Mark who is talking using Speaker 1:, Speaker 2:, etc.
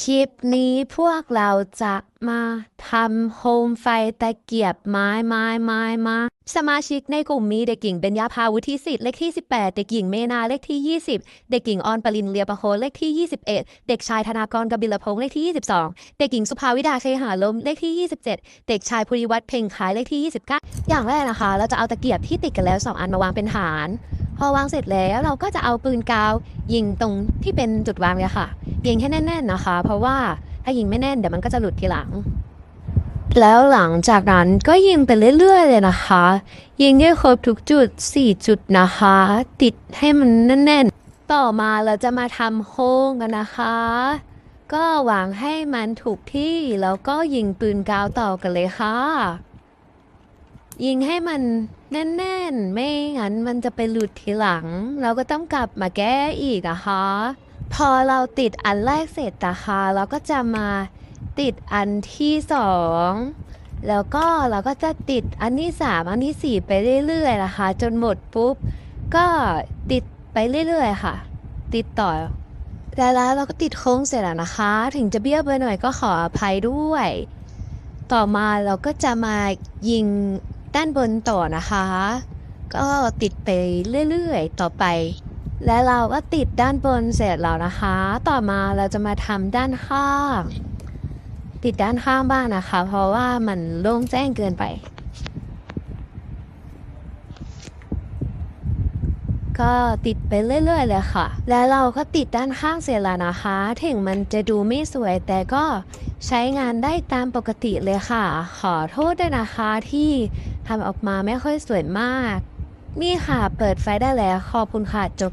Speaker 1: คลิปนี้พวกเราจะมาทำโฮมไฟตะเกียบไม้ไม้ไม้ไม้สมาชิกในกลุ่มมีเด็กหญิงเบญญาภาวุฒิสิทธิ์เลขที่ 18 เด็กหญิงเมนาเลขที่ 20 เด็กหญิงออนปรินเลียประโคนเลขที่ 21 เด็กชายธนากรกบิลพงษ์เลขที่ 22 เด็กหญิงสุภาวิดาเชยหาลมเลขที่ 27 เด็กชายภูริวัฒน์เพ่งขายเลขที่ 29 อย่างแรกนะคะ เราจะเอาตะเกียบที่ติดกันแล้วสองอันมาวางเป็นฐาน พอวางเสร็จแล้วเราก็จะเอาปืนกาว ยิงตรงที่เป็นจุดวางเนี่ยค่ะ ยิงให้แน่นๆนะคะ เพราะว่าถ้ายิงไม่แน่นเดี๋ยวมันก็จะหลุดทีหลัง แล้วหลังจากนั้นก็ยิงไปเรื่อยๆเลยนะคะ ยิงให้ครบทุกจุด 4 จุดนะคะ ติดให้มันแน่นๆ ต่อมาเราจะมาทำโค้งกันนะคะ ก็วางให้มันถูกที่แล้วก็ยิงปืนกาวต่อกันเลยค่ะ ยิงให้มันแน่นๆ ไม่งั้นมันจะไปหลุดทีหลัง เราก็ต้องกลับมาแก้อีกนะคะพอเราติดอันแรกเสร็จนะคะเราก็จะมาติดอันที่สองแล้วก็เราก็จะติดอันที่สามอันที่สี่ไปเรื่อยๆนะคะ จนหมดปุ๊บ ก็ติดไปเรื่อยๆค่ะ ติดต่อแล้วเราก็ติดโค้งเสร็จแล้วนะคะ ถึงจะเบี้ยวไปหน่อยก็ขออภัยด้วย ต่อมาเราก็จะมายิง ด้านบนต่อนะคะ ก็ติดไปเรื่อยๆ ต่อไป และเราก็ติดด้านบนเสร็จแล้วนะคะ ต่อมาเราจะมาทำด้านข้างติดด้านข้างบ้านนะคะ เพราะว่ามันโล่งแจ้งเกินไป ก็ติดไปเรื่อยๆเลยค่ะ แล้วเราก็ติดด้านข้างเสร็จแล้วนะคะ ถึงมันจะดูไม่สวยแต่ก็ใช้งานได้ตามปกติเลยค่ะ ขอโทษด้วยนะคะที่ ทำออกมาไม่ค่อยสวยมาก นี่ค่ะ เปิดไฟได้แล้ว ขอบคุณค่ะจบ